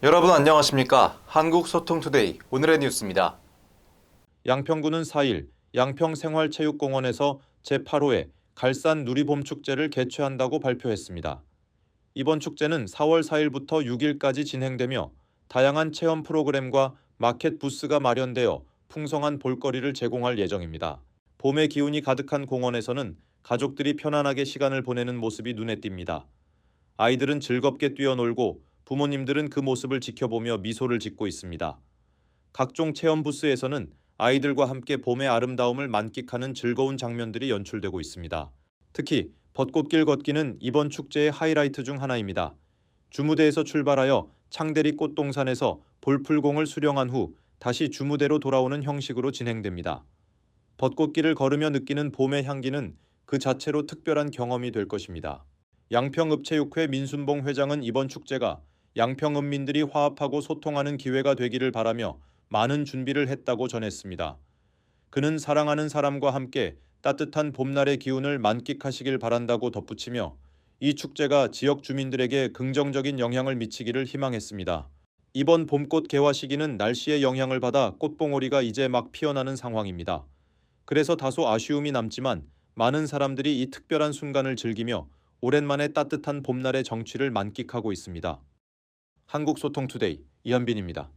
여러분 안녕하십니까? 한국소통투데이 오늘의 뉴스입니다. 양평구는 4일 양평생활체육공원에서 제8호의 갈산 누리봄 축제를 개최한다고 발표했습니다. 이번 축제는 4월 4일부터 6일까지 진행되며 다양한 체험 프로그램과 마켓 부스가 마련되어 풍성한 볼거리를 제공할 예정입니다. 봄의 기운이 가득한 공원에서는 가족들이 편안하게 시간을 보내는 모습이 눈에 띕니다. 아이들은 즐겁게 뛰어놀고 부모님들은 그 모습을 지켜보며 미소를 짓고 있습니다. 각종 체험 부스에서는 아이들과 함께 봄의 아름다움을 만끽하는 즐거운 장면들이 연출되고 있습니다. 특히 벚꽃길 걷기는 이번 축제의 하이라이트 중 하나입니다. 주무대에서 출발하여 창대리 꽃동산에서 볼풀공을 수령한 후 다시 주무대로 돌아오는 형식으로 진행됩니다. 벚꽃길을 걸으며 느끼는 봄의 향기는 그 자체로 특별한 경험이 될 것입니다. 양평읍체육회 민순봉 회장은 이번 축제가 양평읍민들이 화합하고 소통하는 기회가 되기를 바라며 많은 준비를 했다고 전했습니다. 그는 사랑하는 사람과 함께 따뜻한 봄날의 기운을 만끽하시길 바란다고 덧붙이며 이 축제가 지역 주민들에게 긍정적인 영향을 미치기를 희망했습니다. 이번 봄꽃 개화 시기는 날씨의 영향을 받아 꽃봉오리가 이제 막 피어나는 상황입니다. 그래서 다소 아쉬움이 남지만 많은 사람들이 이 특별한 순간을 즐기며 오랜만에 따뜻한 봄날의 정취를 만끽하고 있습니다. 한국소통투데이 이현빈입니다.